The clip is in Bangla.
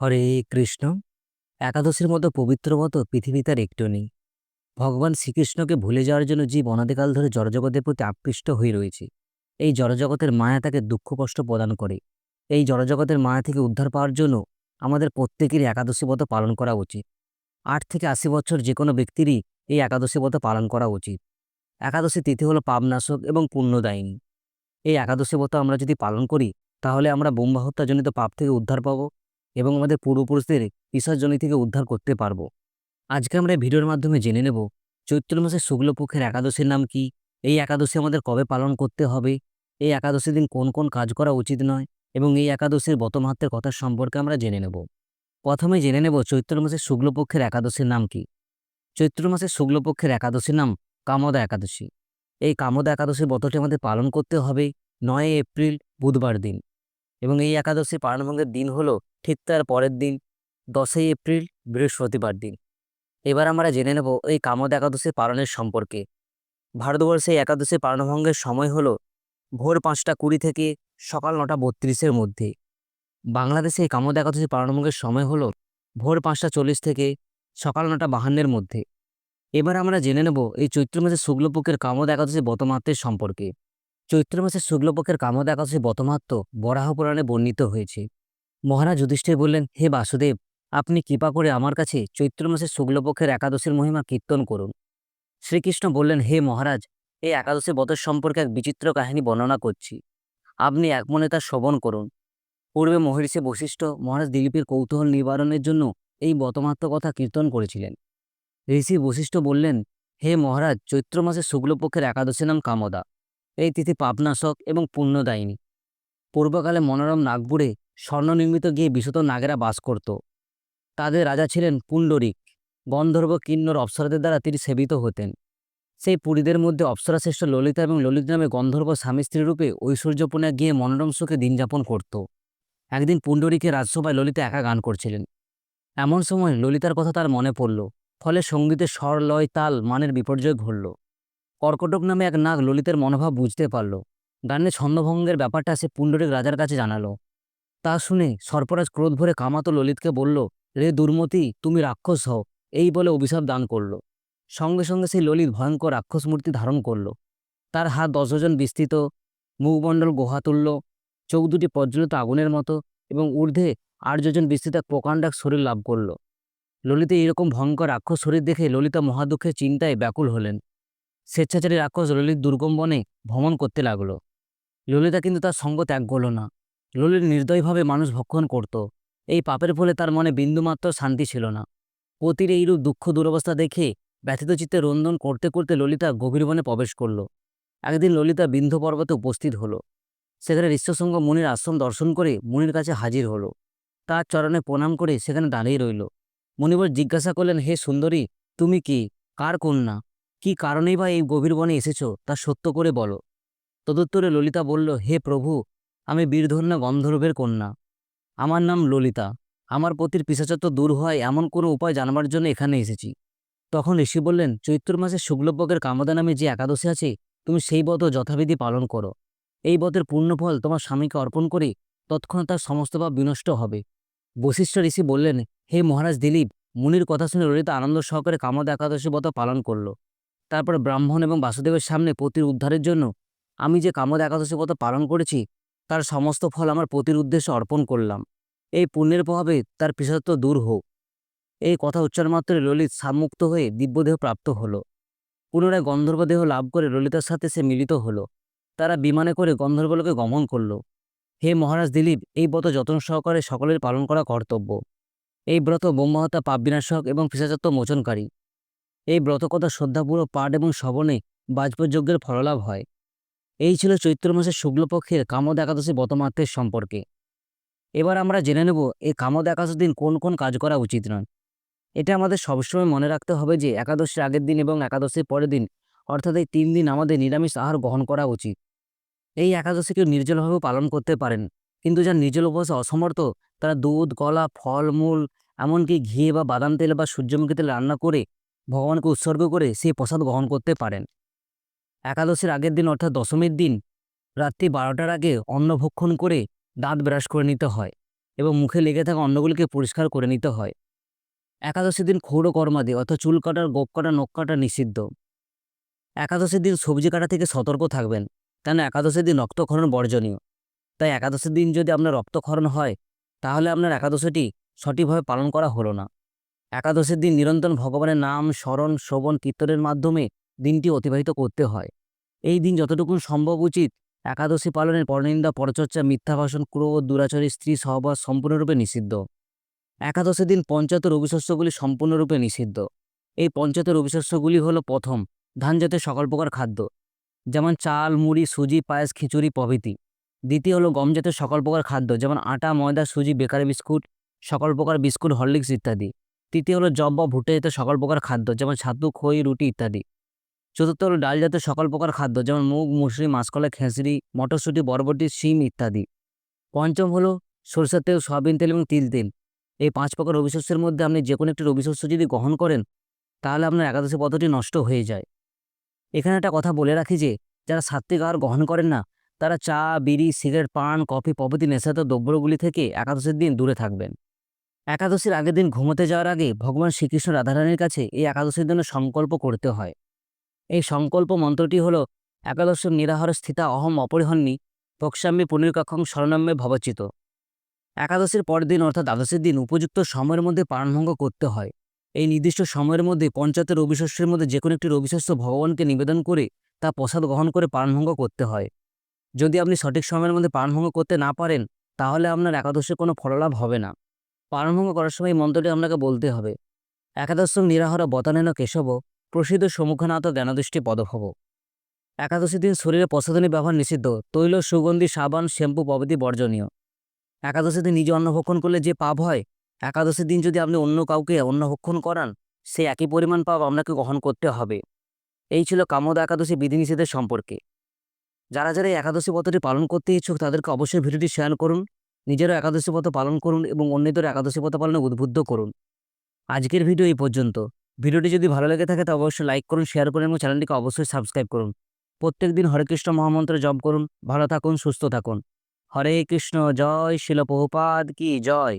হরে কৃষ্ণ। একাদশীর মতো পবিত্র মতো পৃথিবীতে আর একটু নেই। ভগবান শ্রীকৃষ্ণকে ভুলে যাওয়ার জন্য জীব অনাদিকাল ধরে জড়জগতের প্রতি আকৃষ্ট হয়ে রয়েছে। এই জড়জগতের মায়া তাকে দুঃখ, কষ্ট প্রদান করে। এই জড়জগতের মায়া থেকে উদ্ধার পাওয়ার জন্য আমাদের প্রত্যেকেরই একাদশী ব্রত পালন করা উচিত। আট থেকে আশি বছর যে কোনো ব্যক্তিরই এই একাদশী ব্রত পালন করা উচিত। একাদশী তিথি হলো পাপনাশক এবং পুণ্যদায়িনী। এই একাদশী ব্রত আমরা যদি পালন করি, তাহলে আমরা বোম্বা হত্যাজনিত পাপ থেকে উদ্ধার পাবো। এবং আমাদের পূর্বপুরুষদের পিসাজনি থেকে উদ্ধার করতে পারব। আজকে আমরা ভিডিওর মাধ্যমে জেনে নেব, চৈত্র মাসের শুক্লপক্ষের একাদশীর নাম কি? এই একাদশী আমাদের কবে পালন করতে হবে? এই একাদশীর দিন কোন কোন কাজ করা উচিত নয়? এবং এই একাদশীর বতমাহাত্মের কথা সম্পর্কে আমরা জেনে নেব। প্রথমে জেনে নেব চৈত্র মাসের শুক্লপক্ষের একাদশীর নাম কি? চৈত্র মাসের শুক্লপক্ষের একাদশীর নাম কামদা একাদশী। এই কামদা একাদশীর ব্রতটি আমাদের পালন করতে হবে নয় এপ্রিল, বুধবার দিন। এবং এই একাদশী পালনভঙ্গের দিন হলো ঠিক তার পরের দিন, দশই এপ্রিল, বৃহস্পতিবার দিন। এবার আমরা জেনে নেব এই কামদ একাদশী পালনের সম্পর্কে। ভারতবর্ষে একাদশী পালনভঙ্গের সময় হলো ভোর পাঁচটা কুড়ি থেকে সকাল নটা বত্রিশের মধ্যে। বাংলাদেশে এই কামদ একাদশী পালনভঙ্গের সময় হলো ভোর পাঁচটা চল্লিশ থেকে সকাল নটা বাহান্নের মধ্যে। এবার আমরা জেনে নেব এই চৈত্র মাসের শুক্লপক্ষের কামদ একাদশী বতমাত্রের সম্পর্কে। চৈত্র মাসের শুক্লপক্ষের কামদ একাদশী বতমাত্র বরাহ পুরাণে বর্ণিত হয়েছে। মহারাজ যুধিষ্ঠির বললেন, হে বাসুদেব, আপনি কৃপা করে আমার কাছে চৈত্র মাসের শুক্লপক্ষের একাদশীর মহিমা কীর্তন করুন। শ্রীকৃষ্ণ বললেন, হে মহারাজ, এই একাদশী ব্রতের সম্পর্কে এক বিচিত্র কাহিনী বর্ণনা করছি। আপনি এক মনে তা শ্রবণ করুন। পূর্বে মহর্ষি বশিষ্ঠ মহারাজ দিলীপের কৌতূহল নিবারণের জন্য এই বতমাত্র কথা কীর্তন করেছিলেন। ঋষি বশিষ্ঠ বললেন, হে মহারাজ, চৈত্র মাসের শুক্লপক্ষের একাদশীর নাম কামদা। এই তিথি পাপনাশক এবং পুণ্যদায়িনী। পূর্বকালে মনোরম নাগপুরে স্বর্ণনির্মিত গিয়ে বিশত নাগেরা বাস করত। তাদের রাজা ছিলেন পুণ্ডরিক। গন্ধর্ব কিন্নর অপ্সরাদের দ্বারা তিনি সেবিত হতেন। সেই পুরীদের মধ্যে অপ্সরাশ্রেষ্ঠ ললিতা এবং ললিত নামে গন্ধর্ব স্বামী স্ত্রী রূপে গিয়ে মনোরম সুখে দিন যাপন করত। একদিন পুণ্ডরীকে রাজসভায় ললিতা একা গান করছিলেন। এমন সময় ললিতার কথা তার মনে পড়ল, ফলে সঙ্গীতের স্বর, লয়, তাল, মানের বিপর্যয় ঘটল। কর্কটক নামে এক নাগ ললিতের মনোভাব বুঝতে পারল। গানে ছন্দভঙ্গের ব্যাপারটা সে পুণ্ডরিক রাজার কাছে জানালো। তা শুনে সর্পরাজ ক্রোধ ভরে কামাতো ললিতকে বলল, রে দুর্মতি, তুমি রাক্ষস হও। এই বলে অভিশাপ দান করল। সঙ্গে সঙ্গে সেই ললিত ভয়ঙ্কর রাক্ষস মূর্তি ধারণ করল। তার হাত দশজন বিস্তৃত, মুখমণ্ডল গুহাতুল্য চোখ দুটি প্রজ্বলিত আগুনের মতো এবং ঊর্ধ্বে আট যোজন বিস্তৃত এক প্রকাণ্ড এক শরীর লাভ করল। ললিতে এরকম ভয়ঙ্কর রাক্ষস শরীর দেখে ললিতা মহাদুঃখের চিন্তায় ব্যাকুল হলেন। স্বেচ্ছাচারী রাক্ষস ললিত দুর্গম বনে ভ্রমণ করতে লাগল। ললিতা কিন্তু তার সঙ্গ ত্যাগ করল না। ললিত নির্দয়ভাবে মানুষ ভক্ষণ করত। এই পাপের ফলে তার মনে বিন্দুমাত্র শান্তি ছিল না। পতির এইরূপ দুঃখ দুরবস্থা দেখে ব্যথিত চিত্তে রন্ধন করতে করতে ললিতা গভীর বনে প্রবেশ করল। একদিন ললিতা বিন্ধ পর্বতে উপস্থিত হলো। সেখানে ঋষ্যসঙ্গ মুনির আশ্রম দর্শন করে মুনির কাছে হাজির হলো। তার চরণে প্রণাম করে সেখানে দাঁড়িয়ে রইল। মুনিবর জিজ্ঞাসা করলেন, হে সুন্দরী, তুমি কি? কার কন্যা? কি কারণেই বা এই গভীর বনে এসেছ, তা সত্য করে বলো। তদুত্তরে ললিতা বলল, হে প্রভু, আমি বীরধন্যা গন্ধর্বের কন্যা। আমার নাম ললিতা। আমার পতির পিসাচত্ব দূর হওয়ায় এমন কোনো উপায় জানবার জন্য এখানে এসেছি। তখন ঋষি বললেন, চৈত্র মাসের শুক্লপক্ষের কামদা নামে যে একাদশী আছে, তুমি সেই ব্রত যথাবিধি পালন করো। এই ব্রতের পূর্ণফল তোমার স্বামীকে অর্পণ করে, তৎক্ষণাৎ তার সমস্ত পাপ বিনষ্ট হবে। বশিষ্ঠ ঋষি বললেন, হে মহারাজ দিলীপ, মুনির কথা শুনে ললিতা আনন্দ সহকারে কামদ একাদশী ব্রত পালন করল। তারপর ব্রাহ্মণ এবং বাসুদেবের সামনে পতির উদ্ধারের জন্য আমি যে কামদ একাদশী ব্রত পালন করেছি, তার সমস্ত ফল আমার পতির উদ্দেশ্যে অর্পণ করলাম। এই পুণ্যের প্রভাবে তার পিসাত্ব দূর হোক। এই কথা উচ্চারণ মাত্রে ললিত সামুক্ত হয়ে দিব্যদেহ প্রাপ্ত হলো। পুনরায় গন্ধর্ব দেহ লাভ করে ললিতার সাথে সে মিলিত হলো। তারা বিমানে করে গন্ধর্বলোকে গমন করল। হে মহারাজ দিলীপ, এই ব্রত যত্ন সহকারে সকলের পালন করা কর্তব্য। এই ব্রত ব্রহ্মহত্যা পাপ বিনাশক এবং পিসাচত্ব মোচনকারী। এই ব্রতকথা শ্রদ্ধাপূর্বক পাঠ এবং শ্রবণে বাজপযজ্ঞের ফললাভ হয়। এই ছিল চৈত্র মাসের শুক্লপক্ষের কামদ একাদশী বতমাত্রের সম্পর্কে। এবার আমরা জেনে নেব, এই কামদ একাদশীর দিন কোন কোন কাজ করা উচিত নয়। এটা আমাদের সবসময় মনে রাখতে হবে যে, একাদশীর আগের দিন এবং একাদশীর পরের দিন, অর্থাৎ এই তিন দিন আমাদের নিরামিষ আহার গ্রহণ করা উচিত। এই একাদশীকে নির্জলভাবেও পালন করতে পারেন, কিন্তু যারা নির্জল উপবাসে অসমর্থ, তারা দুধ, কলা ফলমূল এমনকি ঘি বা বাদাম তেল বা সূর্যমুখী তেল রান্না করে ভগবানকে উৎসর্গ করে সেই প্রসাদ গ্রহণ করতে পারেন। একাদশীর আগের দিন অর্থাৎ দশমীর দিন রাত্রি বারোটার আগে অন্ন ভক্ষণ করে দাঁত ব্রাশ করে নিতে হয় এবং মুখে লেগে থাকা অন্নগুলিকে পরিষ্কার করে নিতে হয়। একাদশী দিন ক্ষৌর কর্মাদি অর্থাৎ চুল কাটার গোপ কাটা, নখ কাটা নিষিদ্ধ। একাদশীর দিন সবজি কাটা থেকে সতর্ক থাকবেন কেন একাদশীর দিন রক্তক্ষরণ বর্জনীয়। তাই একাদশীর দিন যদি আপনার রক্তক্ষরণ হয়, তাহলে আপনার একাদশীটি সঠিকভাবে পালন করা হলো না। একাদশীর দিন নিরন্তর ভগবানের নাম স্মরণ, শ্রবণ, কীর্তনের মাধ্যমে দিনটি অতিবাহিত করতে হয়। এই দিন যতটুকু সম্ভব উচিত, একাদশী পালনের পরনিন্দা, পরচর্চা মিথ্যা ভাষণ ক্রোধ, দুরাচারী, স্ত্রী, সহবাস সম্পূর্ণরূপে নিষিদ্ধ। একাদশের দিন পঞ্চায়েত রবিশস্যগুলি সম্পূর্ণরূপে নিষিদ্ধ। এই পঞ্চায়েত রবিশস্যগুলি হলো প্রথম ধান জাতীয় সকল প্রকার খাদ্য, যেমন চাল, মুড়ি, সুজি, পায়েস, খিচুড়ি, প্রভৃতি। দ্বিতীয় হলো গম জাতীয় সকল প্রকার খাদ্য, যেমন আটা, ময়দা, সুজি, বেকারি বিস্কুট, সকল প্রকার বিস্কুট, হরলিক্স ইত্যাদি। তৃতীয় হলো জব বা ভুট্টা জাতীয় সকল প্রকার খাদ্য, যেমন ছাতু, খই, রুটি ইত্যাদি। চতুর্থ হলো ডাল জাতীয় সকল প্রকার খাদ্য, যেমন মুগ, মুসুরি, মাসকলাই, খেঁচড়ি, মটরশুঁটি, বরবটি, শিম ইত্যাদি। পঞ্চম হলো সরষের তেল, সয়াবিন তেল এবং তিল তেল। এই পাঁচ প্রকার রবিশস্যের মধ্যে আপনি যে কোনো একটি রবিশস্য যদি গ্রহণ করেন, তাহলে আপনার একাদশী পদ্ধতি নষ্ট হয়ে যায়। এখানে একটা কথা বলে রাখি যে, যারা সাত্ত্বিক আহার গ্রহণ করেন না, তারা চা, বিড়ি, সিগারেট, পান, কফি প্রভৃতি নেশাত দ্রব্যগুলি থেকে একাদশীর দিন দূরে থাকবেন। একাদশীর আগের দিন ঘুমোতে যাওয়ার আগে ভগবান শ্রীকৃষ্ণ রাধারানীর কাছে এই একাদশীর জন্য সংকল্প করতে হয়। এই সংকল্প মন্ত্রটি হল একাদশ নিরাহার স্থিতা অহম অপরিহন্নি পক্ষাম্যে পুনর্কক্ষং শরণাম্যে ভবচিত একাদশীর পরের দিন অর্থাৎ দ্বাদশীর দিন উপযুক্ত সময়ের মধ্যে প্রাণভঙ্গ করতে হয়। এই নির্দিষ্ট সময়ের মধ্যে পঞ্চায়েতের রবিশস্যের মধ্যে যে কোনো একটি রবিশস্য ভগবানকে নিবেদন করে তা প্রসাদ গ্রহণ করে প্রাণভঙ্গ করতে হয়। যদি আপনি সঠিক সময়ের মধ্যে প্রাণভঙ্গ করতে না পারেন, তাহলে আপনার একাদশীর কোনো ফললাভ হবে না। প্রাণভঙ্গ করার সময় মন্ত্রটি আপনাকে বলতে হবে। একাদশ নিরাহর বতানেন কেশব, প্রসিদ্ধ সম্মুখনাথ জ্ঞানদৃষ্টি পদভব। একাদশী দিন শরীরে প্রসাধনী ব্যবহার নিষিদ্ধ, তৈল, সুগন্ধি, সাবান, শ্যাম্পু প্রভৃতি বর্জনীয়। একাদশী দিন নিজে অন্নভক্ষণ করলে যে পাপ হয়, একাদশীর দিন যদি আপনি অন্য কাউকে অন্নভক্ষণ করান, সে একই পরিমাণ পাপ আপনাকে গ্রহণ করতে হবে। এই ছিল কামদ একাদশী বিধিনিষেধের সম্পর্কে। যারা যারা একাদশী পথটি পালন করতে ইচ্ছুক, তাদেরকে অবশ্যই ভিডিওটি শেয়ার করুন। নিজেরও একাদশী পথ পালন করুন এবং অন্যদের একাদশী পথ পালনে উদ্বুদ্ধ করুন। আজকের ভিডিও এই পর্যন্ত। ভিডিওটি যদি ভালো লেগে থাকে তো অবশ্যই লাইক করুন শেয়ার করুন এবং চ্যানেলটিকে অবশ্যই সাবস্ক্রাইব করুন। প্রত্যেক দিন হরে কৃষ্ণ মহামন্ত্র জপ করুন। ভালো থাকুন, সুস্থ থাকুন। হরে কৃষ্ণ, জয় শিল প্রভুপাদ কি জয়।